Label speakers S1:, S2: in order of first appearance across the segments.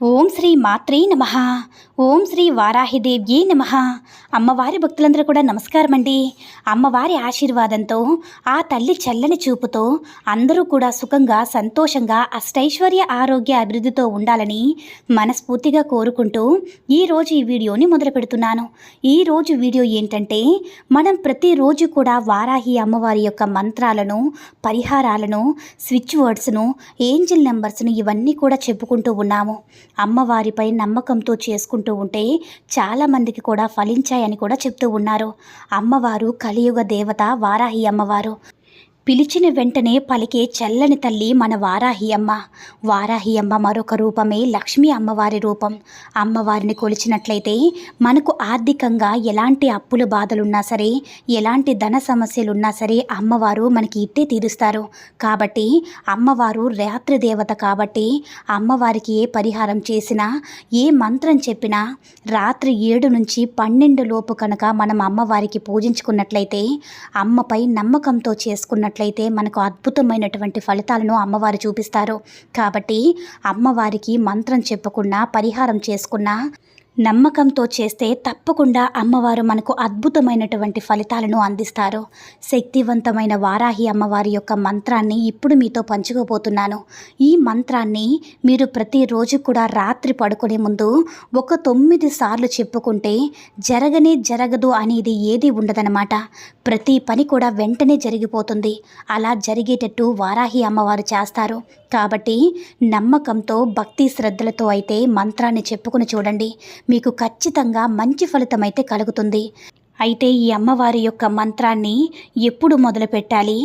S1: ఓం శ్రీ మాత్రే నమ. ఓం శ్రీ వారాహిదేవ్యే నమ. అమ్మవారి భక్తులందరూ కూడా నమస్కారం అండి అమ్మవారి ఆశీర్వాదంతో ఆ తల్లి చల్లని చూపుతో అందరూ కూడా సుఖంగా సంతోషంగా అష్టైశ్వర్య ఆరోగ్య అభివృద్ధితో ఉండాలని మనస్ఫూర్తిగా కోరుకుంటూ ఈరోజు ఈ వీడియోని మొదలు పెడుతున్నాను. ఈరోజు వీడియో ఏంటంటే మనం ప్రతిరోజు కూడా వారాహి అమ్మవారి యొక్క మంత్రాలను పరిహారాలను స్విచ్ వర్డ్స్ను ఏంజిల్ నెంబర్స్ను ఇవన్నీ కూడా చెప్పుకుంటూ ఉన్నాము. అమ్మవారిపై నమ్మకంతో చేసుకుంటూ ఉంటే చాలామందికి కూడా ఫలించాయని కూడా చెప్తూ ఉన్నారు. అమ్మవారు కలియుగ దేవత వారాహి అమ్మవారు. పిలిచిన వెంటనే పలికే చల్లని తల్లి మన వారాహి అమ్మ. వారాహి అమ్మ మరొక రూపమే లక్ష్మీ అమ్మవారి రూపం. అమ్మవారిని కొలిచినట్లయితే మనకు ఆర్థికంగా ఎలాంటి అప్పుల బాధలున్నా సరే ఎలాంటి ధన సమస్యలున్నా సరే అమ్మవారు మనకి ఇట్టే తీరుస్తారు. కాబట్టి అమ్మవారు రాత్రి దేవత కాబట్టి అమ్మవారికి ఏ పరిహారం చేసినా ఏ మంత్రం చెప్పినా రాత్రి ఏడు నుంచి పన్నెండు లోపు కనుక మనం అమ్మవారికి పూజించుకున్నట్లయితే అమ్మపై నమ్మకంతో చేసుకున్నట్లయితే మనకు అద్భుతమైనటువంటి ఫలితాలను అమ్మవారు చూపిస్తారు. కాబట్టి అమ్మవారికి మంత్రం చెప్పకుండా పరిహారం చేసుకున్నా నమ్మకంతో చేస్తే తప్పకుండా అమ్మవారు మనకు అద్భుతమైనటువంటి ఫలితాలను అందిస్తారు. శక్తివంతమైన వారాహి అమ్మవారి యొక్క మంత్రాన్ని ఇప్పుడు మీతో పంచుకోబోతున్నాను. ఈ మంత్రాన్ని మీరు ప్రతిరోజు కూడా రాత్రి పడుకునే ముందు ఒక తొమ్మిది సార్లు చెప్పుకుంటే జరగనే జరగదు అనేది ఏది ఉండదనమాట ప్రతి పని కూడా వెంటనే జరిగిపోతుంది. అలా జరిగేటట్టు వారాహి అమ్మవారు చేస్తారు. కాబట్టి నమ్మకంతో భక్తి శ్రద్ధలతో అయితే మంత్రాన్ని చెప్పుకుని చూడండి. మీకు ఖచ్చితంగా మంచి ఫలితం అయితే కలుగుతుంది. అయితే ఈ అమ్మవారి యొక్క మంత్రాన్ని ఎప్పుడు మొదలుపెట్టాలి?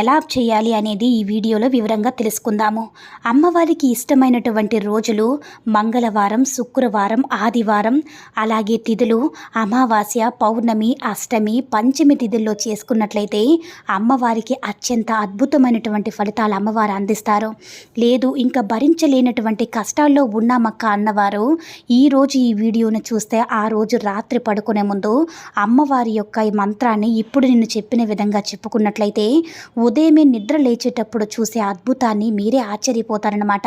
S1: ఎలా చేయాలి అనేది ఈ వీడియోలో వివరంగా తెలుసుకుందాము. అమ్మవారికి ఇష్టమైనటువంటి రోజులు మంగళవారం శుక్రవారం ఆదివారం అలాగే తిథులు అమావాస్య పౌర్ణమి అష్టమి పంచమి తిథుల్లో చేసుకున్నట్లయితే అమ్మవారికి అత్యంత అద్భుతమైనటువంటి ఫలితాలు అమ్మవారు అందిస్తారు. లేదు ఇంకా భరించలేనటువంటి కష్టాల్లో ఉన్నామక్క అన్నవారు ఈరోజు ఈ వీడియోను చూస్తే ఆ రోజు రాత్రి పడుకునే ముందు అమ్మ అమ్మవారి యొక్క ఈ మంత్రాన్ని ఇప్పుడు నేను చెప్పిన విధంగా చెప్పుకున్నట్లయితే ఉదయమే నిద్ర లేచేటప్పుడు చూసే అద్భుతాన్ని మీరే ఆశ్చర్యపోతారనమాట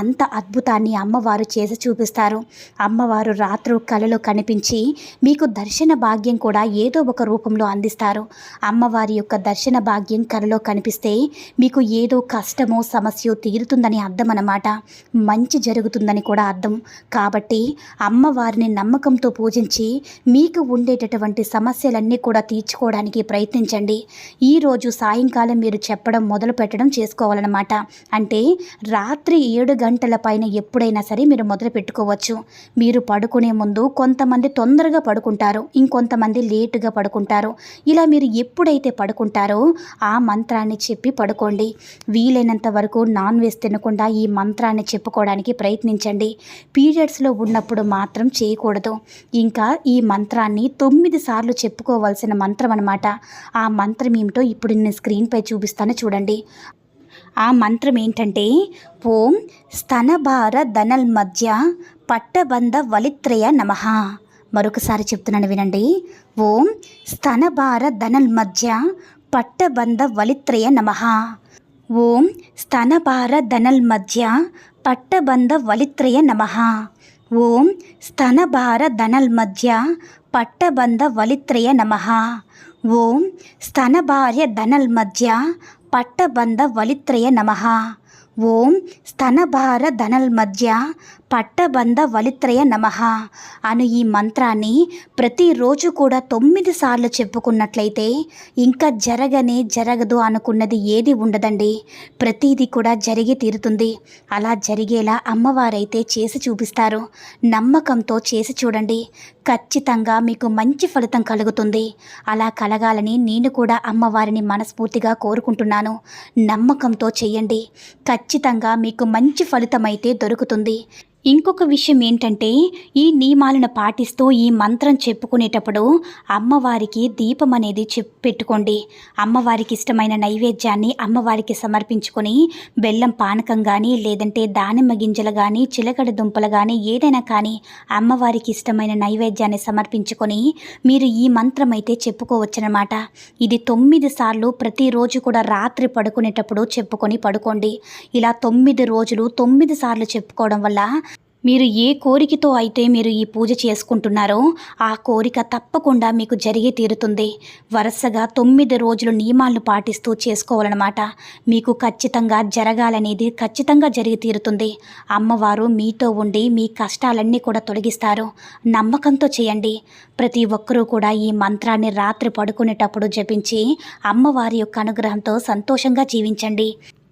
S1: అంత అద్భుతాన్ని అమ్మవారు చేసి చూపిస్తారు. అమ్మవారు రాత్రు కలలో కనిపించి మీకు దర్శన భాగ్యం కూడా ఏదో ఒక రూపంలో అందిస్తారు. అమ్మవారి యొక్క దర్శన భాగ్యం కలలో కనిపిస్తే మీకు ఏదో కష్టమో సమస్య తీరుతుందని అర్థం అన్నమాట మంచి జరుగుతుందని కూడా అర్థం. కాబట్టి అమ్మవారిని నమ్మకంతో పూజించి మీకు ఉండేటటువంటి సమస్యలన్నీ కూడా తీర్చుకోవడానికి ప్రయత్నించండి. ఈరోజు సాయంకాలం మీరు చెప్పడం మొదలు పెట్టడం చేసుకోవాలన్నమాట. అంటే రాత్రి ఏడు గంటల పైన ఎప్పుడైనా సరే మీరు మొదలు పెట్టుకోవచ్చు. మీరు పడుకునే ముందు కొంతమంది తొందరగా పడుకుంటారు. ఇంకొంతమంది లేటుగా పడుకుంటారు. ఇలా మీరు ఎప్పుడైతే పడుకుంటారో ఆ మంత్రాన్ని చెప్పి పడుకోండి. వీలైనంత వరకు నాన్ వెజ్ తినకుండా ఈ మంత్రాన్ని చెప్పుకోవడానికి ప్రయత్నించండి. పీరియడ్స్లో ఉన్నప్పుడు మాత్రం చేయకూడదు. ఇంకా ఈ మంత్రాన్ని తొమ్మిది సార్లు చెప్పుకోవాల్సిన మంత్రం అనమాట ఆ మంత్రం ఏమిటో ఇప్పుడు నేను స్క్రీన్పై చూపిస్తాను చూడండి. ఆ మంత్రం ఏంటంటే ఓం స్తనభార ధనల్ మధ్య పట్టబంధ వలిత్రయ నమ. మరొకసారి చెప్తున్నాను వినండి. ఓం స్తనభార ధనల్ మధ్య పట్టబంధ వలిత్రయ నమ. ఓం స్తనభార ధనల్ మధ్య పట్టబంధ వలిత్రయ నమ. ఓం స్తనభార ధనల్ మధ్య పట్టబంధ వలిత్రయ నమ ఓం స్తనభార్య ధనల్ మధ్య పట్టబంధ వలిత్రయ నమ ఓం స్తనభార ధనల్ మధ్య పట్టబంధ వలిత్రయ నమ అను ఈ మంత్రాన్ని ప్రతిరోజు కూడా తొమ్మిది సార్లు చెప్పుకున్నట్లయితే ఇంకా జరగనే జరగదు అనుకున్నది ఏది ఉండదండి. ప్రతిదీ కూడా జరిగి తీరుతుంది. అలా జరిగేలా అమ్మవారైతే చేసి చూపిస్తారు. నమ్మకంతో చేసి చూడండి. ఖచ్చితంగా మీకు మంచి ఫలితం కలుగుతుంది. అలా కలగాలని నేను కూడా అమ్మవారిని మనస్ఫూర్తిగా కోరుకుంటున్నాను. నమ్మకంతో చేయండి ఖచ్చితంగా మీకు మంచి ఫలితం అయితే దొరుకుతుంది. ఇంకొక విషయం ఏంటంటే ఈ నియమాలను పాటిస్తూ ఈ మంత్రం చెప్పుకునేటప్పుడు అమ్మవారికి దీపం అనేది చెప్ పెట్టుకోండి. అమ్మవారికి ఇష్టమైన నైవేద్యాన్ని అమ్మవారికి సమర్పించుకొని బెల్లం పానకం కానీ లేదంటే దానిమ్మ గింజలు కానీ చిలకడ దుంపలు కానీ ఏదైనా కానీ అమ్మవారికి ఇష్టమైన నైవేద్యాన్ని సమర్పించుకొని మీరు ఈ మంత్రం అయితే చెప్పుకోవచ్చనమాట ఇది తొమ్మిది సార్లు ప్రతిరోజు కూడా రాత్రి పడుకునేటప్పుడు చెప్పుకొని పడుకోండి. ఇలా తొమ్మిది రోజులు తొమ్మిది సార్లు చెప్పుకోవడం వల్ల మీరు ఏ కోరికతో అయితే మీరు ఈ పూజ చేసుకుంటున్నారో ఆ కోరిక తప్పకుండా మీకు జరిగి తీరుతుంది. వరుసగా తొమ్మిది రోజులు నియమాలను పాటిస్తూ చేసుకోవాలన్నమాట. మీకు ఖచ్చితంగా జరగాలనేది ఖచ్చితంగా జరిగి తీరుతుంది. అమ్మవారు మీతో ఉండి మీ కష్టాలన్నీ కూడా తొలగిస్తారు. నమ్మకంతో చేయండి. ప్రతి ఒక్కరూ కూడా ఈ మంత్రాన్ని రాత్రి పడుకునేటప్పుడు జపించి అమ్మవారి యొక్క అనుగ్రహంతో సంతోషంగా జీవించండి.